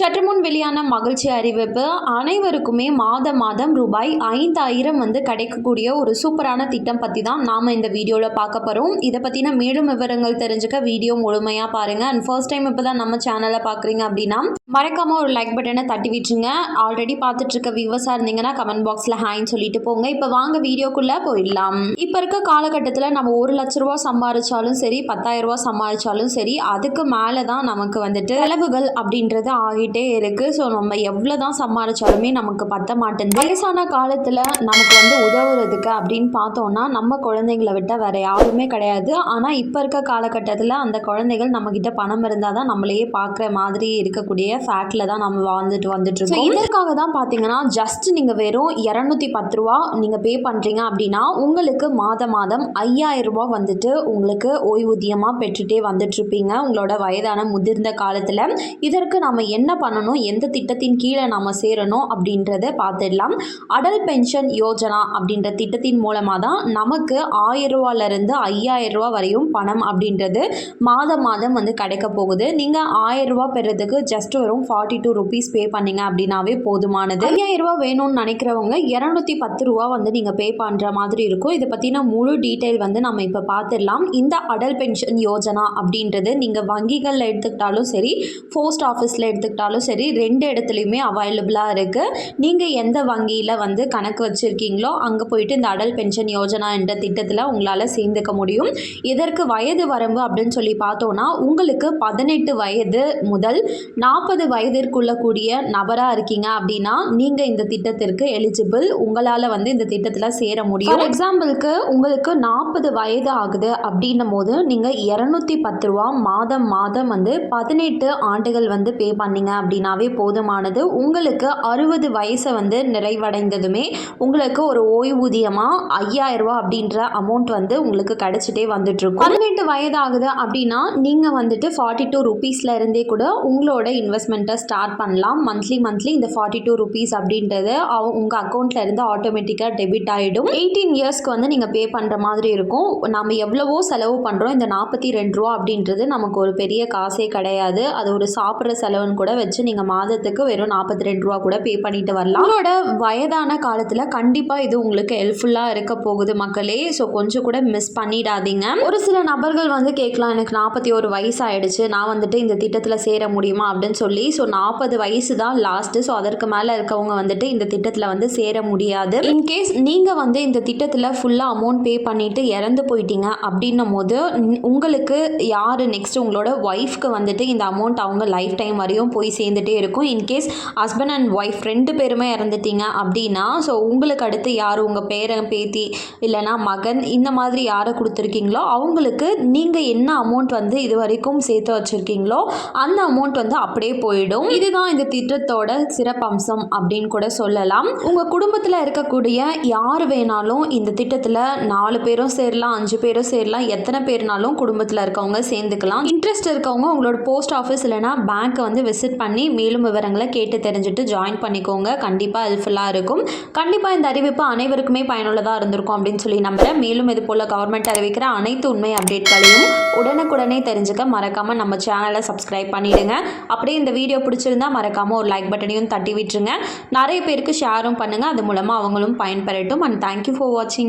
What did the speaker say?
சற்று முன் வெளியான மகிழ்ச்சி அறிவிப்பு அனைவருக்குமே மாதம் மாதம் ரூபாய் ஐந்தாயிரம் வந்து கிடைக்கக்கூடிய ஒரு சூப்பரான திட்டம் பற்றி தான் நாம் இந்த வீடியோவில் பார்க்க போகிறோம் இதை பற்றின மேலும் விவரங்கள் தெரிஞ்சுக்க வீடியோ முழுமையாக பாருங்கள் அண்ட் ஃபர்ஸ்ட் டைம் இப்போ தான் நம்ம சேனலை பார்க்குறீங்க அப்படின்னா மறக்காமல் ஒரு லைக் பட்டனை தட்டி விட்டுருங்க. ஆல்ரெடி பார்த்துட்டு இருக்க வியூவர்ஸாக இருந்தீங்கன்னா கமெண்ட் பாக்ஸில் ஹாய்ன்னு சொல்லிட்டு போங்க. இப்போ வாங்க வீடியோக்குள்ளே போயிடலாம். இப்போ இருக்க காலகட்டத்தில் நம்ம ஒரு லட்ச ரூபா சம்பாதிச்சாலும் சரி பத்தாயிரம் ரூபா சம்பாதிச்சாலும் சரி அதுக்கு மேலே தான் நமக்கு வந்துட்டு செலவுகள் அப்படின்றது ஆகிட்டே இருக்குது ஸோ நம்ம எவ்வளோ தான் சம்பாதிச்சாலுமே நமக்கு பத்த மாட்டேன் வயசான காலத்தில் நமக்கு வந்து உதவுறதுக்கு அப்படின்னு பார்த்தோம்னா நம்ம குழந்தைங்களை விட்டால் வேற யாருமே கிடையாது. ஆனால் இப்போ இருக்க காலகட்டத்தில் அந்த குழந்தைகள் நம்மக்கிட்ட பணம் இருந்தால் தான் நம்மளையே பார்க்குற மாதிரி இருக்கக்கூடிய ஃபேக்டில் தான் நம்ம வாழ்ந்துட்டு வந்துட்டு இருக்கோம். இதற்காக தான் பார்த்தீங்கன்னா ஜஸ்ட் நீங்கள் வெறும் இரநூத்தி பத்து ரூபா நீங்கள் பே பண்ணுறீங்க அப்படின்னா உங்களுக்கு மாதம் மாதம் ஐயாயிரம் ரூபாய் வந்துட்டு உங்களுக்கு ஓய்வூதியமாக பெற்றுட்டே வந்துட்டுருப்பீங்க உங்களோட வயதான முதிர்ந்த காலத்தில். இதற்கு நம்ம என்ன பண்ணணும்? எந்த திட்டத்தின் கீழே நம்ம சேரணும் அப்படின்றத பார்த்துடலாம் அடல் பென்ஷன் யோஜனா அப்படின்ற திட்டத்தின் மூலமாக தான் நமக்கு ஆயிரம் ரூபாலேருந்து ஐயாயிரம் ரூபா வரையும் பணம் அப்படின்றது மாதம் மாதம் வந்து கிடைக்க போகுது. நீங்கள் ஆயிரம் ரூபா பெறதுக்கு ஜஸ்ட் வெறும் ஃபார்ட்டி டூ ருபீஸ் பே பண்ணீங்க அப்படின்னாவே போதுமானது. ஐயாயிரம் ரூபா வேணும்னு நினைக்கிறவங்க இரநூத்தி பத்து ரூபா வந்து நீங்கள் பே பண்ணுற மாதிரி இருக்கும். இதை பற்றின முழு டீட்டெயில் வந்து நம்ம இப்போ பார்த்துடலாம் இந்த அடல் பென்ஷன் யோஜனா அப்படின்றது நீங்கள் வங்கிகளில் எடுத்துக்கிட்டாலும் சரி போஸ்ட் ஆஃபீஸில் எடுத்துக்கிட்டாலும் சரி ரெண்டு இடத்துலையுமே அவைலபிளாக இருக்குது நீங்கள் எந்த வங்கியில் வந்து கணக்கு வச்சுருக்கீங்களோ அங்கே போயிட்டு இந்த அடல் பென்ஷன் யோஜனா என்ற திட்டத்தில் உங்களால் சேர்ந்துக்க முடியும். இதற்கு வயது வரம்பு அப்படின்னு சொல்லி பார்த்தோன்னா உங்களுக்கு பதினெட்டு வயது முதல் நாற்பது வயதிற்குள்ள கூடிய நபராக இருக்கீங்க அப்படின்னா நீங்கள் இந்த திட்டத்திற்கு எலிஜிபிள் உங்களால் வந்து இந்த திட்டத்தில் சேர முடியும். ஃபார் எக்ஸாம்பிளுக்கு உங்களுக்கு நாற்பது வயது ஆகுது அப்படின்னும் போது நீங்கள் இரநூத்தி பத்து ரூபா மாதம் மாதம் வந்து பதினெட்டு ஆண்டுகள் வந்து பே பண்ணீங்க அப்படின்னாவே போதுமானது. உங்களுக்கு அறுபது வயசை வந்து நிறைவடைந்ததுமே உங்களுக்கு ஒரு ஓய்வூதியமாக ஐயாயிரம் ரூபா அப்படின்ற அமௌண்ட் வந்து உங்களுக்கு கிடைச்சிட்டே வந்துட்டுருக்கும். பதினெட்டு வயது ஆகுது அப்படின்னா நீங்கள் வந்துட்டு ஃபார்ட்டி டூ ருபீஸில் இருந்தே கூட உங்களோட இன்வெஸ்ட் இன்வெஸ்ட்மெண்ட்டை ஸ்டார்ட் பண்ணலாம். மந்த்லி மந்த்லி இந்த ஃபார்ட்டி டூ ருபீஸ் அப்படின்றது அவ- உங்க அக்கௌண்ட்ல இருந்து ஆட்டோமேட்டிக்காக டெபிட் ஆகிடும் எயிட்டீன் இயர்ஸ்க்கு வந்து நீங்கள் பே பண்ணுற மாதிரி இருக்கும். நம்ம எவ்வளவோ செலவு பண்ணுறோம் இந்த நாற்பத்தி ரெண்டு ரூபா அப்படின்றது நமக்கு ஒரு பெரிய காசே கிடையாது. அது ஒரு சாப்பிட்ற செலவுன்னு கூட வச்சு நீங்கள் மாதத்துக்கு வெறும் நாற்பத்தி ரெண்டு ரூபா கூட பே பண்ணிட்டு வரலாம். உங்களோட வயதான காலத்தில் கண்டிப்பாக இது உங்களுக்கு ஹெல்ப்ஃபுல்லாக இருக்க போகுது மக்களே. ஸோ கொஞ்சம் கூட மிஸ் பண்ணிடாதீங்க. ஒரு சில நபர்கள் வந்து கேட்கலாம் எனக்கு நாற்பத்தி ஒரு வயசு ஆயிடுச்சு. நான் வந்துட்டு இந்த திட்டத்தில் சேர முடியுமா? அப்படின்னு சொல்லி ஸோ நாற்பது வயசு தான் லாஸ்ட்டு ஸோ அதற்கு மேலே இருக்கவங்க வந்துட்டு இந்த திட்டத்தில் வந்து சேர முடியாது. இன்கேஸ் நீங்கள் வந்து இந்த திட்டத்தில் ஃபுல்லாக அமௌண்ட் பே பண்ணிட்டு இறந்து போயிட்டீங்க அப்படின்னும் போது உங்களுக்கு யார் நெக்ஸ்ட் உங்களோட ஒய்ஃப்க்கு வந்துட்டு இந்த அமௌண்ட் அவங்க லைஃப் டைம் வரையும் போய் சேர்ந்துட்டே இருக்கும். இன்கேஸ் ஹஸ்பண்ட் அண்ட் ஒய்ஃப் ரெண்டு பேருமே இறந்துட்டீங்க அப்படின்னா ஸோ உங்களுக்கு அடுத்து யார் உங்கள் பேரன் பேத்தி இல்லைனா மகன் இந்த மாதிரி யாரை கொடுத்துருக்கீங்களோ அவங்களுக்கு நீங்கள் என்ன அமௌண்ட் வந்து இது வரைக்கும் சேர்த்து வச்சுருக்கீங்களோ அந்த அமௌண்ட் வந்து அப்படியே போயிடும். இதுதான் இந்த திட்டத்தோட சிறப்பம்சம் அப்படின்னு கூட சொல்லலாம். உங்கள் குடும்பத்தில் இருக்கக்கூடிய யார் வேணாலும் இந்த திட்டத்தில் நாலு பேரும் சேரலாம் அஞ்சு பேரும் சேரலாம் எத்தனை பேர்னாலும் குடும்பத்தில் இருக்கவங்க சேர்ந்துக்கலாம். இன்ட்ரெஸ்ட் இருக்கவங்க உங்களோட போஸ்ட் ஆஃபீஸ் இல்லைனா பேங்க்கை வந்து விசிட் பண்ணி மேலும் விவரங்களை கேட்டு தெரிஞ்சுட்டு ஜாயின் பண்ணிக்கோங்க. கண்டிப்பாக ஹெல்ப்ஃபுல்லாக இருக்கும். கண்டிப்பாக இந்த அறிவிப்பு அனைவருக்குமே பயனுள்ளதாக இருந்திருக்கும் அப்படின்னு சொல்லி நம்புகிறேன் மேலும் இது போல் கவர்மெண்ட் அறிவிக்கிற அனைத்து உண்மை அப்டேட்களையும் உடனுக்குடனே தெரிஞ்சுக்க மறக்காமல் நம்ம சேனலை சப்ஸ்கிரைப் பண்ணிடுங்க. அப்படியே இந்த இந்த வீடியோ பிடிச்சிருந்தா மறக்காமல் ஒரு லைக் பட்டனையும் தட்டி விட்டுருங்க. நிறைய பேருக்கு ஷேரும் பண்ணுங்கள் அது மூலமாக அவங்களும் பயன்பெறட்டும். அண்ட் தேங்க்யூ ஃபார் வாட்சிங்